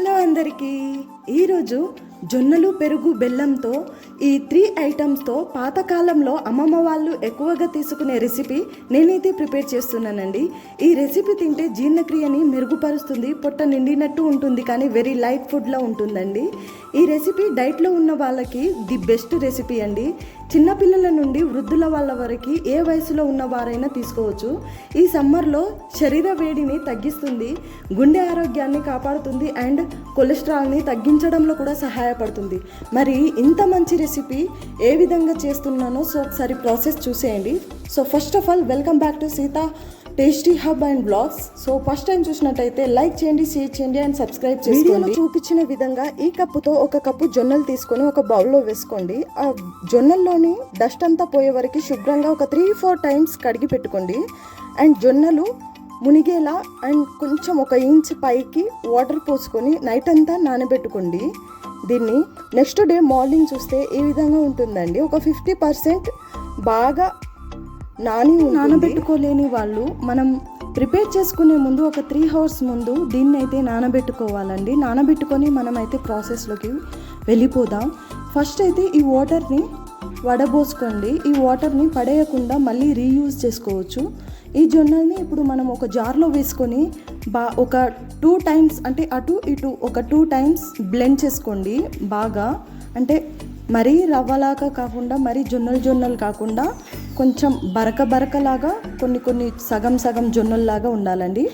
Hello అందరికీ. ఈరోజు జొన్నలు పెరుగు బెల్లంతో ఈ త్రీ ఐటమ్స్తో పాతకాలంలో అమ్మమ్మ వాళ్ళు ఎక్కువగా తీసుకునే రెసిపీ నేనైతే ప్రిపేర్ చేస్తున్నానండి. ఈ రెసిపీ తింటే జీర్ణక్రియని మెరుగుపరుస్తుంది పొట్ట నిండినట్టు ఉంటుంది కానీ వెరీ లైట్ ఫుడ్లో ఉంటుందండి. ఈ రెసిపీ డైట్లో ఉన్న వాళ్ళకి ది బెస్ట్ రెసిపీ అండి. చిన్నపిల్లల నుండి వృద్ధుల వాళ్ళ వరకు ఏ వయసులో ఉన్న వారైనా తీసుకోవచ్చు. ఈ సమ్మర్లో శరీర వేడిని తగ్గిస్తుంది గుండె ఆరోగ్యాన్ని కాపాడుతుంది అండ్ కొలెస్ట్రాల్ని తగ్గించడంలో కూడా సహాయపడుతుంది. మరి ఇంత మంచి రెసిపీ ఏ విధంగా చేస్తున్నానో సో ఒకసారి ప్రాసెస్ చూసేయండి. So first of all welcome back to Seetha tasty hub and blogs so first time చూసినట్టయితే లైక్ చేయండి షేర్ చేయండి అండ్ సబ్స్క్రైబ్ చేసుకోండి. చూపించిన విధంగా ఈ కప్పుతో ఒక కప్పు జొన్నలు తీసుకొని ఒక బౌల్లో వేసుకోండి. ఆ జొన్నల్లోని డస్ట్ అంతా పోయే వరకు శుభ్రంగా ఒక త్రీ ఫోర్ టైమ్స్ కడిగి పెట్టుకోండి. అండ్ జొన్నలు మునిగేలా అండ్ కొంచెం ఒక ఇంచ్ పైకి వాటర్ పోసుకొని నైట్ అంతా నానబెట్టుకోండి. దీన్ని నెక్స్ట్ డే మార్నింగ్ చూస్తే ఈ విధంగా ఉంటుందండి. ఒక ఫిఫ్టీ పర్సెంట్ బాగా నాని నానబెట్టుకోలేని వాళ్ళు మనం ప్రిపేర్ చేసుకునే ముందు ఒక త్రీ అవర్స్ ముందు దీన్ని అయితే నానబెట్టుకోవాలండి. నానబెట్టుకొని మనం అయితే ప్రాసెస్లోకి వెళ్ళిపోదాం. ఫస్ట్ అయితే ఈ వాటర్ని వడబోసుకోండి. ఈ వాటర్ని పడేయకుండా మళ్ళీ రీయూజ్ చేసుకోవచ్చు. ఈ జొన్నల్ని ఇప్పుడు మనం ఒక జార్లో వేసుకొని బా ఒక టూ టైమ్స్ అంటే అటు ఇటు ఒక టూ టైమ్స్ బ్లెండ్ చేసుకోండి బాగా. అంటే మరీ రవ్వలాగా కాకుండా మరీ జొన్నలు జొన్నలు కాకుండా కొంచెం బరక బరకలాగా కొన్ని కొన్ని సగం సగం జొన్నల్లాగా ఉండాలండి.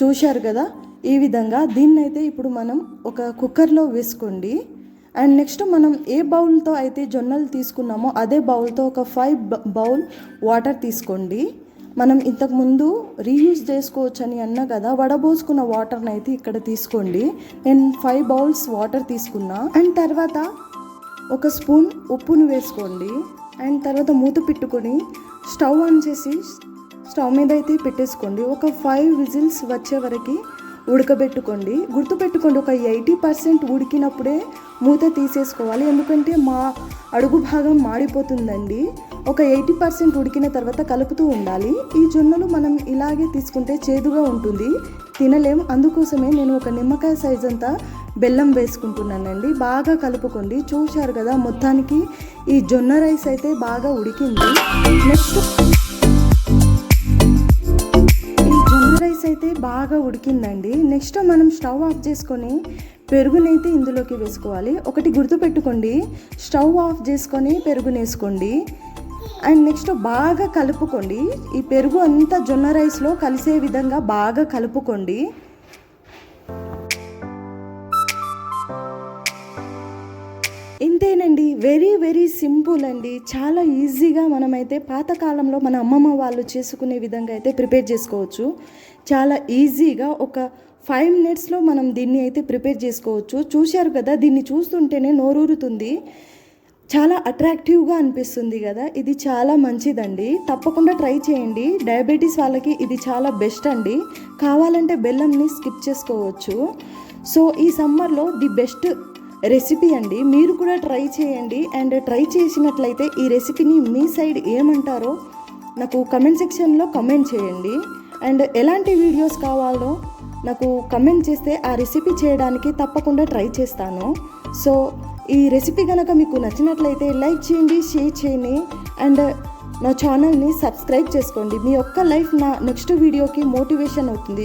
చూశారు కదా ఈ విధంగా దీన్నైతే ఇప్పుడు మనం ఒక కుక్కర్లో వేసుకోండి. అండ్ నెక్స్ట్ మనం ఏ బౌల్తో అయితే జొన్నలు తీసుకున్నామో అదే బౌల్తో ఒక ఫైవ్ బౌల్ వాటర్ తీసుకోండి. మనం ఇంతకుముందు రీయూజ్ చేసుకోవచ్చని అన్నా కదా వడబోసుకున్న వాటర్ని అయితే ఇక్కడ తీసుకోండి. నేను ఫైవ్ బౌల్స్ వాటర్ తీసుకున్నా. అండ్ తర్వాత ఒక స్పూన్ ఉప్పును వేసుకోండి. అండ్ తర్వాత మూత పెట్టుకొని స్టవ్ ఆన్ చేసి స్టవ్ మీద అయితే పెట్టేసుకోండి. ఒక ఫైవ్ విజిల్స్ వచ్చే వరకు ఉడకబెట్టుకోండి. గుర్తుపెట్టుకోండి ఒక ఎయిటీ పర్సెంట్ ఉడికినప్పుడే మూత తీసేసుకోవాలి. ఎందుకంటే మా అడుగు భాగం మాడిపోతుందండి. ఒక ఎయిటీ పర్సెంట్ ఉడికిన తర్వాత కలుపుతూ ఉండాలి. ఈ జొన్నలు మనం ఇలాగే తీసుకుంటే చేదుగా ఉంటుంది. తినలేం అందుకోసమే నేను ఒక నిమ్మకాయ సైజ్ అంతా బెల్లం వేసుకుంటున్నానండి. బాగా కలుపుకోండి. చూశారు కదా మొత్తానికి ఈ జొన్న రైస్ అయితే బాగా ఉడికింది. నెక్స్ట్ ఈ జొన్న రైస్ అయితే బాగా ఉడికిందండి. నెక్స్ట్ మనం స్టవ్ ఆఫ్ చేసుకొని పెరుగునైతే ఇందులోకి వేసుకోవాలి. ఒకటి గుర్తుపెట్టుకోండి. స్టవ్ ఆఫ్ చేసుకొని పెరుగునేసుకోండి వేసుకోండి అండ్ నెక్స్ట్ బాగా కలుపుకోండి. ఈ పెరుగు అంతా జొన్న రైస్లో కలిసే విధంగా బాగా కలుపుకోండి. ఇంతేనండి. వెరీ వెరీ సింపుల్ అండి. చాలా ఈజీగా మనమైతే పాతకాలంలో మన అమ్మమ్మ వాళ్ళు చేసుకునే విధంగా అయితే ప్రిపేర్ చేసుకోవచ్చు. చాలా ఈజీగా ఒక ఫైవ్ మినిట్స్లో మనం దీన్ని అయితే ప్రిపేర్ చేసుకోవచ్చు. చూశారు కదా దీన్ని చూస్తుంటేనే నోరూరుతుంది. చాలా అట్రాక్టివ్గా అనిపిస్తుంది కదా. ఇది చాలా మంచిదండి. తప్పకుండా ట్రై చేయండి. డయాబెటీస్ వాళ్ళకి ఇది చాలా బెస్ట్ అండి. కావాలంటే బెల్లంని స్కిప్ చేసుకోవచ్చు. సో ఈ సమ్మర్లో ది బెస్ట్ రెసిపీ అండి. మీరు కూడా ట్రై చేయండి. అండ్ ట్రై చేసినట్లయితే ఈ రెసిపీని మీ సైడ్ ఏమంటారో నాకు కమెంట్ సెక్షన్లో కమెంట్ చేయండి. అండ్ ఎలాంటి వీడియోస్ కావాలో నాకు కమెంట్ చేస్తే ఆ రెసిపీ చేయడానికి తప్పకుండా ట్రై చేస్తాను. సో ఈ రెసిపీ కనుక మీకు నచ్చినట్లయితే లైక్ చేయండి షేర్ చేయండి అండ్ నా ఛానల్ని సబ్స్క్రైబ్ చేసుకోండి. మీ యొక్క లైఫ్ నా నెక్స్ట్ వీడియోకి మోటివేషన్ అవుతుంది.